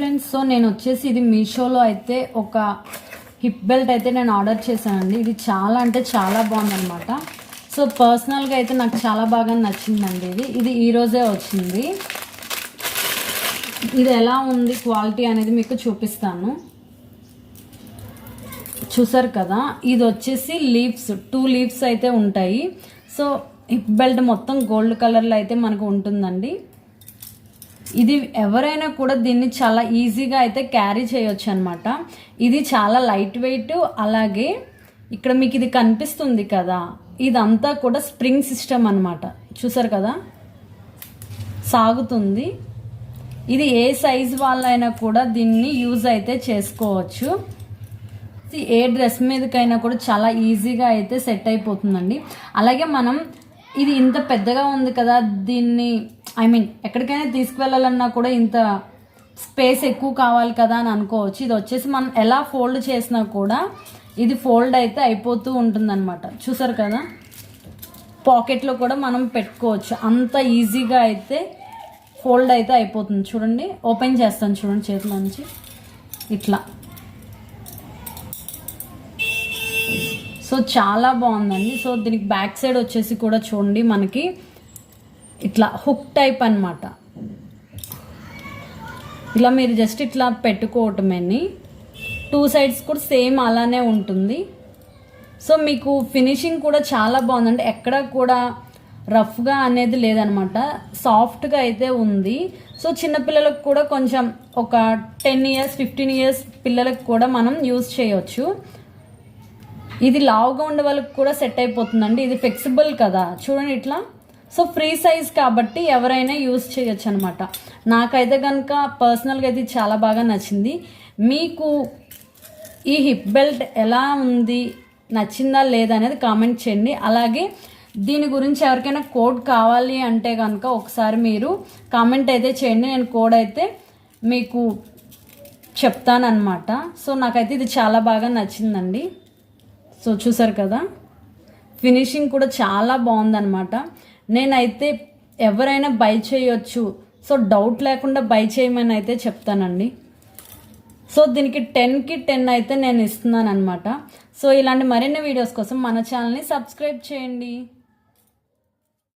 Friends so నేను వచ్చేసి ఇది మీషోలో అయితే ఒక హిప్ బెల్ట్ అయితే నేను ఆర్డర్ చేశానండి. ఇది చాలా అంటే చాలా బాగుందనమాట సో పర్సనల్గా అయితే నాకు చాలా బాగా నచ్చిందండి ఇది. ఇది ఈరోజే వచ్చింది. ఇది ఎలా ఉంది క్వాలిటీ అనేది మీకు చూపిస్తాను. చూసారు కదా? ఇది వచ్చేసి లీవ్స్ టూ లీవ్స్ అయితే ఉంటాయి. సో హిప్ బెల్ట్ మొత్తం గోల్డ్ కలర్లో అయితే మనకు ఉంటుందండి. ఇది ఎవరైనా కూడా దీన్ని చాలా ఈజీగా అయితే క్యారీ చేయొచ్చు అనమాట ఇది చాలా లైట్ వెయిట్ అలాగే ఇక్కడ మీకు ఇది కనిపిస్తుంది కదా. ఇదంతా కూడా స్ప్రింగ్ సిస్టమ్ అనమాట చూసారు కదా? సాగుతుంది. ఇది ఏ సైజ్ వాళ్ళైనా కూడా దీన్ని యూజ్ అయితే చేసుకోవచ్చు. ఏ డ్రెస్ మీదకైనా కూడా చాలా ఈజీగా అయితే సెట్ అయిపోతుందండి. అలాగే మనం ఇది ఇంత పెద్దగా ఉంది కదా దీన్ని ఐ మీన్ ఎక్కడికైనా తీసుకువెళ్ళాలన్నా కూడా ఇంత స్పేస్ ఎక్కువ కావాలి కదా అని అనుకోవచ్చు. ఇది వచ్చేసి మనం ఎలా ఫోల్డ్ చేసినా కూడా ఇది ఫోల్డ్ అయితే అయిపోతూ ఉంటుందన్నమాట. చూసారు కదా? పాకెట్లో కూడా మనం పెట్టుకోవచ్చు. అంత ఈజీగా అయితే ఫోల్డ్ అయితే అయిపోతుంది. చూడండి ఓపెన్ చేస్తాను చూడండి చేతిలో నుంచి. ఇట్లా. సో చాలా బాగుందండి. సో దీనికి బ్యాక్ సైడ్ వచ్చేసి కూడా చూడండి మనకి. ఇట్లా హుక్ టైప్ అన్నమాట. ఇలా మీరు జస్ట్ ఇట్లా పెట్టుకోవటమేని. టూ సైడ్స్ కూడా సేమ్ అలానే ఉంటుంది. సో మీకు ఫినిషింగ్ కూడా చాలా బాగుందండి. ఎక్కడ కూడా రఫ్గా అనేది లేదనమాట సాఫ్ట్గా అయితే ఉంది. సో చిన్నపిల్లలకు కూడా కొంచెం ఒక టెన్ ఇయర్స్ ఫిఫ్టీన్ ఇయర్స్ పిల్లలకు కూడా మనం యూస్ చేయొచ్చు. ఇది లావుగా ఉండే వాళ్ళకి కూడా సెట్ అయిపోతుందండి. ఇది ఫ్లెక్సిబుల్ కదా. చూడండి ఇట్లా. సో ఫ్రీ సైజ్ కాబట్టి ఎవరైనా యూజ్ చేయొచ్చు అనమాట నాకైతే కనుక పర్సనల్గా అయితే ఇది చాలా బాగా నచ్చింది. మీకు ఈ హిప్ బెల్ట్ ఎలా ఉంది? నచ్చిందా లేదా అనేది కామెంట్ చేయండి. అలాగే దీని గురించి ఎవరికైనా కోడ్ కావాలి అంటే కనుక ఒకసారి మీరు కామెంట్ అయితే చేయండి. నేను కోడ్ అయితే మీకు చెప్తానమాట సో నాకైతే ఇది చాలా బాగా నచ్చిందండి. సో చూసారు కదా? ఫినిషింగ్ కూడా చాలా బాగుందన్నమాట నేనైతే ఎవరైనా బై చేయొచ్చు. సో డౌట్ లేకుండా బై చేయమని అయితే చెప్తానండి. సో దీనికి టెన్కి టెన్ అయితే నేను ఇస్తున్నాను అనమాట సో ఇలాంటి మరిన్ని వీడియోస్ కోసం మన ఛానల్ని సబ్స్క్రైబ్ చేయండి.